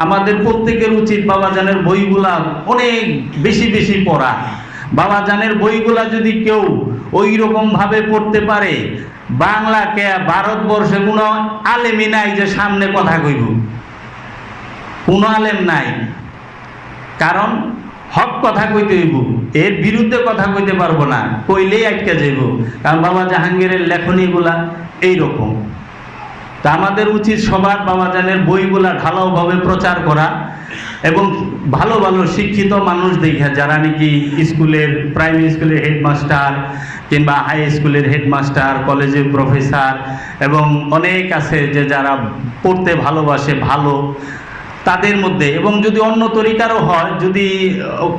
আমাদের প্রত্যেকের উচিত বাবাজানের বইগুলা অনেক বেশি বেশি পড়া। বাবাজানের বইগুলা যদি কেউ ওই রকম ভাবে পড়তে পারে বাংলাকে ভারতবর্ষে কোনো আলেমই নাই যে সামনে কথা কইব। কোনো আলেম নাই। কারণ হক কথা কইতে হইব, এর বিরুদ্ধে কথা কইতে পারব না, কইলেই আটকে যাইব। কারণ বাবা জাহাঙ্গীরের লেখনীগুলা এইরকম। তা আমাদের উচিত সবার বাবাজানের বইগুলা ঢালাওভাবে প্রচার করা এবং ভালো ভালো শিক্ষিত মানুষ দেখা, যারা নাকি স্কুলের প্রাইমারি স্কুলের হেডমাস্টার কিংবা হাই স্কুলের হেডমাস্টার কলেজের প্রফেসর এবং অনেক আছে যে যারা পড়তে ভালোবাসে, ভালো তাদের মধ্যে এবং যদি অন্য তরিকারও হয়, যদি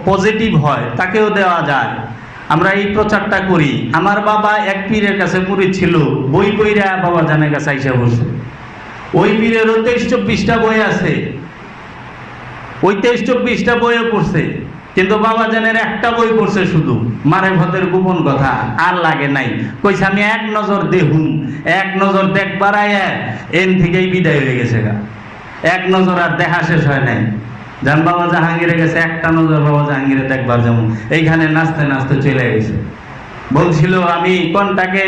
পজিটিভ হয়, তাকেও দেওয়া যায়। আমরা এই প্রচারটা করি। আমার বাবা এক পীরের কাছে মুড়ি ছিল, বই বইরা বাবা জানের কাছে আইসা বসে। ওই পীরেরও তেইশ চব্বিশটা বই আছে। ওই তেইশ চব্বিশটা বইও পড়ছে, কিন্তু বাবা জানের একটা বই পড়ছে শুধু। মারে ভদের গোপন কথা, আর লাগে নাই। কইছে, আমি এক নজর দেখুন, এক নজর দেখবার এন থেকেই বিদায় হয়ে গেছে এক নজর আর দেখা শেষ হয় নাই। জান বাবা জাহাঙ্গীরে গেছে একটা নজর বাবা জাহাঙ্গীরে দেখবার যেমন। এইখানে নাচতে নাচতে চলে গেছে। বলছিল, আমি কোনটাকে?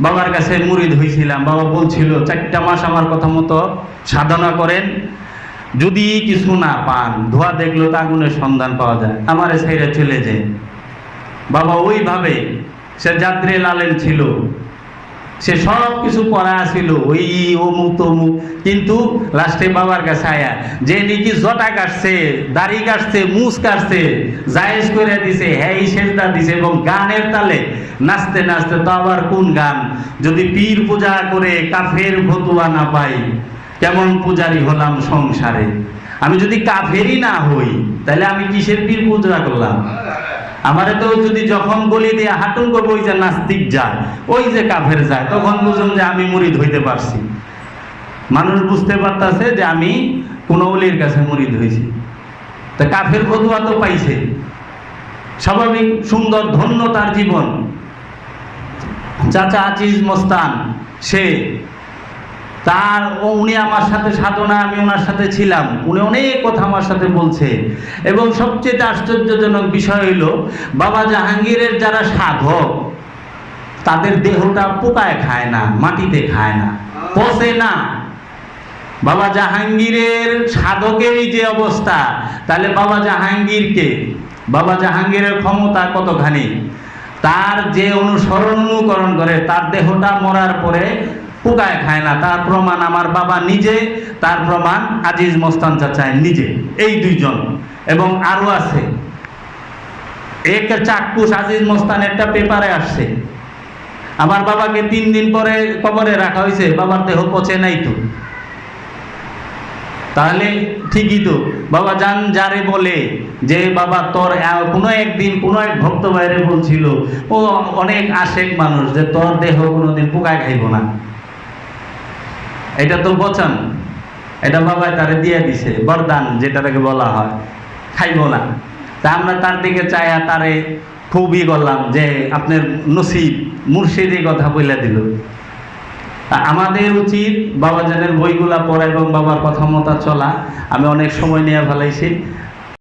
বাবার কাছে মুড়ি ধুইছিলাম। বাবা বলছিল, চারটা মাস আমার কথা মতো সাধনা করেন। যদি কিছু না পান, ধোয়া দেখল তো আগুনের সন্ধান পাওয়া যায়। আমার সাইডে চলে যায় বাবা ওইভাবে সে যাত্রী লালেন ছিল। সে সব কিছু পড়া ছিল, ওই অমুক তমুক। কিন্তু লাস্টে বাবার কাছে আয়া, যে নাকি জটা কাটছে, দাড়ি কাটছে মুস কাটছে, জায়েজ করে দিছে হ্যাঁ সেজদা দিছে এবং গানের তালে নাচতে নাচতে তো আবার কোন গান? যদি পীর পূজা করে কাফের ভতুয়া না পাই, কেমন পূজারি হলাম সংসারে? আমি যদি কাফেরই না হই, তাহলে আমি কিসের পীর পূজা করলাম? আমারে তো যদি যখন গলি দিয়ে হাঁটুন করব ওই যে নাস্তিক যায়, ওই যে কাফের যায়, তখন বুঝুন যে আমি মুড়িদ হইতে পারছি। মানুষ বুঝতে পারতাছে যে আমি কোন অলির কাছে মুড়িদ হয়েছি তা কাফের ফতুয়া তো পাইছে। স্বাভাবিক, সুন্দর, ধন্য তার জীবন। চাচা আজিজ মস্তান, সে তার ও উনি আমার সাথে সাধনা, আমি ওনার সাথে ছিলাম। উনি অনেক কথা আমার সাথে বলছে। এবং সবচেয়ে আশ্চর্যজনক বিষয় হইল, বাবা জাহাঙ্গীরের যারা সাধক, তাদের দেহটা পোকায় খায় না, মাটিতে খায় না, পচে না। বাবা জাহাঙ্গীরের সাধকেরই যে অবস্থা, তাহলে বাবা জাহাঙ্গীরকে, বাবা জাহাঙ্গীরের ক্ষমতা কতখানি? তার যে অনুসরণ, অনুকরণ করে, তার দেহটা মরার পরে পোকায় খায় না। তার প্রমাণ আমার বাবা নিজে, তার প্রমাণ আজিজ মোস্তান চাচায় নিজে, এই দুইজন। এবং আরও আছে। এক চাক্ষুষ আজিজ মোস্তান একটা পেপারে আসছে। আমার বাবাকে তিন দিন পরে কবরে রাখা হয়েছে, বাবার দেহ পচে নাই তো। তাহলে ঠিকই তো, বাবা জান যারে বলে যে, বাবা, তোর কোনো একদিন কোনো এক ভক্ত বাইরে বলছিল, ও অনেক আশেক মানুষ, যে তোর দেহ কোনোদিন পোকায় খাইব না। এটা তো বচন এটা বাবা তারে দিয়ে দিছে, বরদান যেটাকে বলা হয়, খাইব না। তা আমরা তার দিকে চাইয়া তারে খুবই করলাম যে আপনার নসিব মুর্শিদি কথা বলে দিল। তা আমাদের উচিত বাবা বাবাজানের বইগুলা পড়া এবং বাবার কথা মতো চলা। আমি অনেক সময় নিয়ে ফেলাইছি।